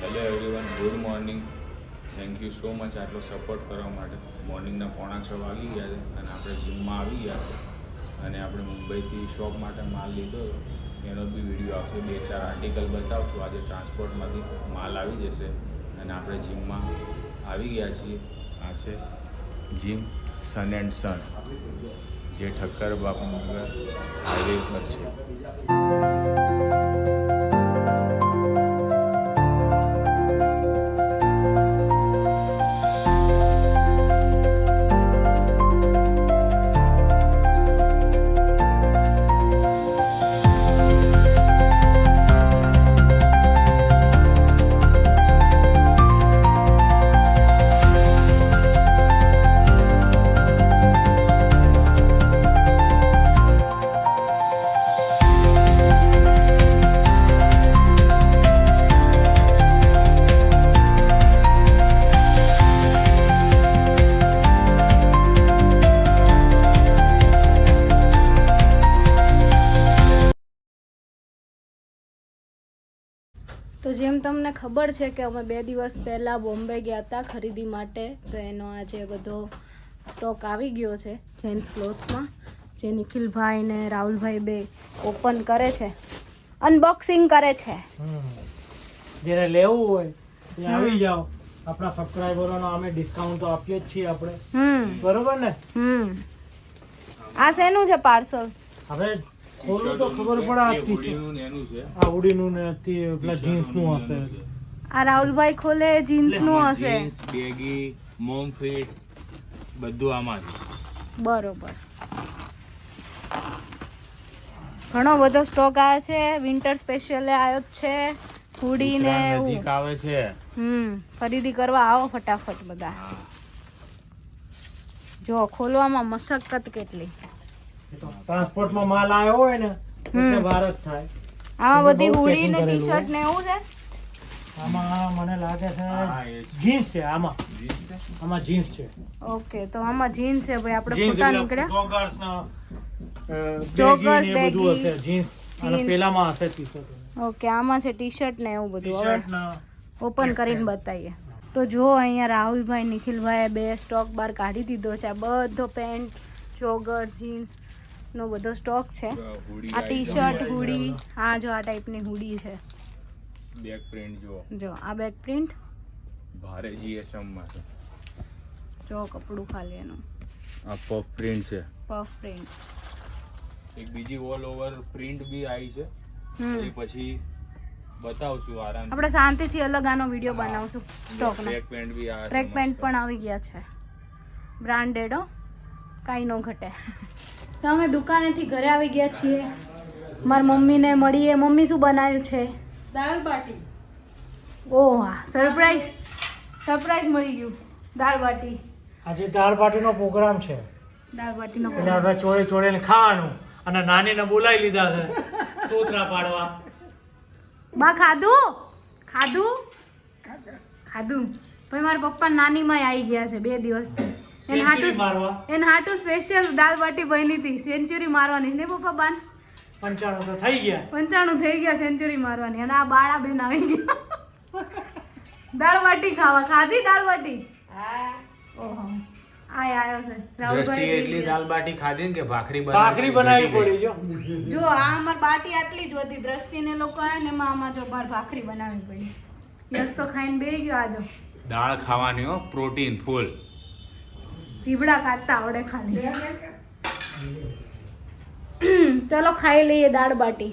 Hello everyone good morning thank you so much આટલો support કરવા માટે. મોર્નિંગના પોણા છ વાગી ગયા છે અને આપણે જીમમાં આવી ગયા છે. અને આપણે મુંબઈથી શોપ માટે માલ લીધો. એનો બી વીડિયો આવશે બે ચાર આર્ટિકલ બતાવશું. આજે ટ્રાન્સપોર્ટમાંથી માલ આવી જશે અને આપણે જીમમાં આવી ગયા છીએ. આ છે જીમ સન એન્ડ સન જે ઠક્કર બાપુ હાઈવે પર છે. તો જેમ તમને ખબર છે કે અમે બે દિવસ પહેલાં બોમ્બે ગયા હતા ખરીદી માટે તો એનો આજે બધો સ્ટોક આવી ગયો છે જેન્ટ્સ ક્લોથ્સમાં જે નિખિલભાઈ ને રાહુલભાઈ બે ઓપન કરે છે અનબોક્સિંગ કરે છે. જેને લેવું હોય એ આવી જાઓ. આપણા સબસ્ક્રાઇબરોનો અમે ડિસ્કાઉન્ટ તો આપીએ જ છીએ આપણે. બરોબર ને? હમ. આ શેનું છે પાર્સલ હવે ખોલું તો ખબર પડે આ એ ટી- ને એનું છે. આ ઉડીનું ને તે પેલા જીન્સનું હશે. આ રાહુલભાઈ ખોલે જીન્સનું હશે. જીન્સ બેગી મોમ ફિટ બધું આમાં બરોબર. ઘણો બધો સ્ટોક આવે છે. વિન્ટર સ્પેશિયલ આવ્યો જ છે. હુડી ને એવું. નજીક આવે છે. હમ ખરીદી કરવા આવો ફટાફટ બધા. જો ખોલવામાં મશક્કત કેટલી. ટ્રાન્સપોર્ટમાં માલ આવ્યો હોય ને એટલે વાર જ થાય. આમાં બધી હુડી ને ટી શર્ટ ને એવું છે? આમાં મને લાગે છે જીન્સ છે આમાં. આમાં જીન્સ છે. ઓકે તો આમાં જીન્સ છે ભાઈ આપણે ફોટા નીકળ્યા. joggers ને, અ, Joggers, baggy ને એ બધું હશે જીન્સ. અને પેલામાં હશે ટી શર્ટ ઓકે આમાં છે ટી શર્ટ ને એવું બધું. હવે ઓપન કરીને બતાવીએ. તો જો અહીંયા રાહુલભાઈ નિખિલભાઈએ બે સ્ટોક બાર કાઢી દીધો છે. આ બધો પેન્ટ જોગર જીન્સ નો બધો સ્ટોક છે. આ ટી શર્ટ હુડી હા જો આ ટાઈપની હુડી છે. બેક પ્રિન્ટ જો જો આ બેક પ્રિન્ટ ભારે જીએસએમમાં છે. જો કપડું ખાલી એનું. આ પફ પ્રિન્ટ છે. પફ પ્રિન્ટ એક બીજી ઓલ ઓવર પ્રિન્ટ બી આવી છે. હમ. એ પછી બતાવશું આરામ આપણે શાંતિથી અલગ આનો વીડિયો બનાવશું સ્ટોકનો ટ્રેક પેન્ટ બી આ ટ્રેક પેન્ટ પણ આવી ગયા છે. બ્રાન્ડેડ હો. કાંઈ ન ઘટે. તો અમે દુકાનેથી ઘરે આવી ગયા છીએ. મારી મમ્મીને મળીએ. મમ્મી શું બનાવ્યું છે? દાળ બાટી. ઓહ સરપ્રાઈઝ સરપ્રાઈઝ મળી ગયું. દાળ બાટી. આજે દાળ બાટીનો પ્રોગ્રામ છે. દાળ બાટીનો એટલે આપણે ચોળે ચોળે ખાવાનું અને નાનીને બોલાવી લીધા છે સૂત્રા પાડવા. બા ખાધું? ખાધું? ખાધું. ભાઈ મારા પપ્પા નાનીમાં આવી ગયા છે બે દિવસથી. એને હાટું મારવા. એને હાટું સ્પેશિયલ દાળ બાટી બની હતી. સેન્ચુરી મારવાની ને પપ્પા બાન? પંચાણું તો થઈ ગયા. પંચાણું થઈ ગયા સેન્ચુરી મારવાની. અને આ બાળા બેન આવી ગયા. દાળ બાટી ખાવા. ખાધી દાળ બાટી? ઓહો. આય આયો છે. રાહુલભાઈ એટલી દાલ બાટી ખાધી ને કે ભાખરી ભાખરી બનાવવી પડી જો. જો આ અમાર બાટી આટલી જ હતી. દ્રષ્ટિને લોકો આયા ને એમાં આમાં જો બાર ભાખરી બનાવી પડી. યસ તો ખાઈને બેહી ગયો આજો દાળ ખાવાની હો પ્રોટીન ફૂલ. જીબડા કાઢતા આવડે ખાલી. ચલો ખાઈ લઈએ દાળ બાટી.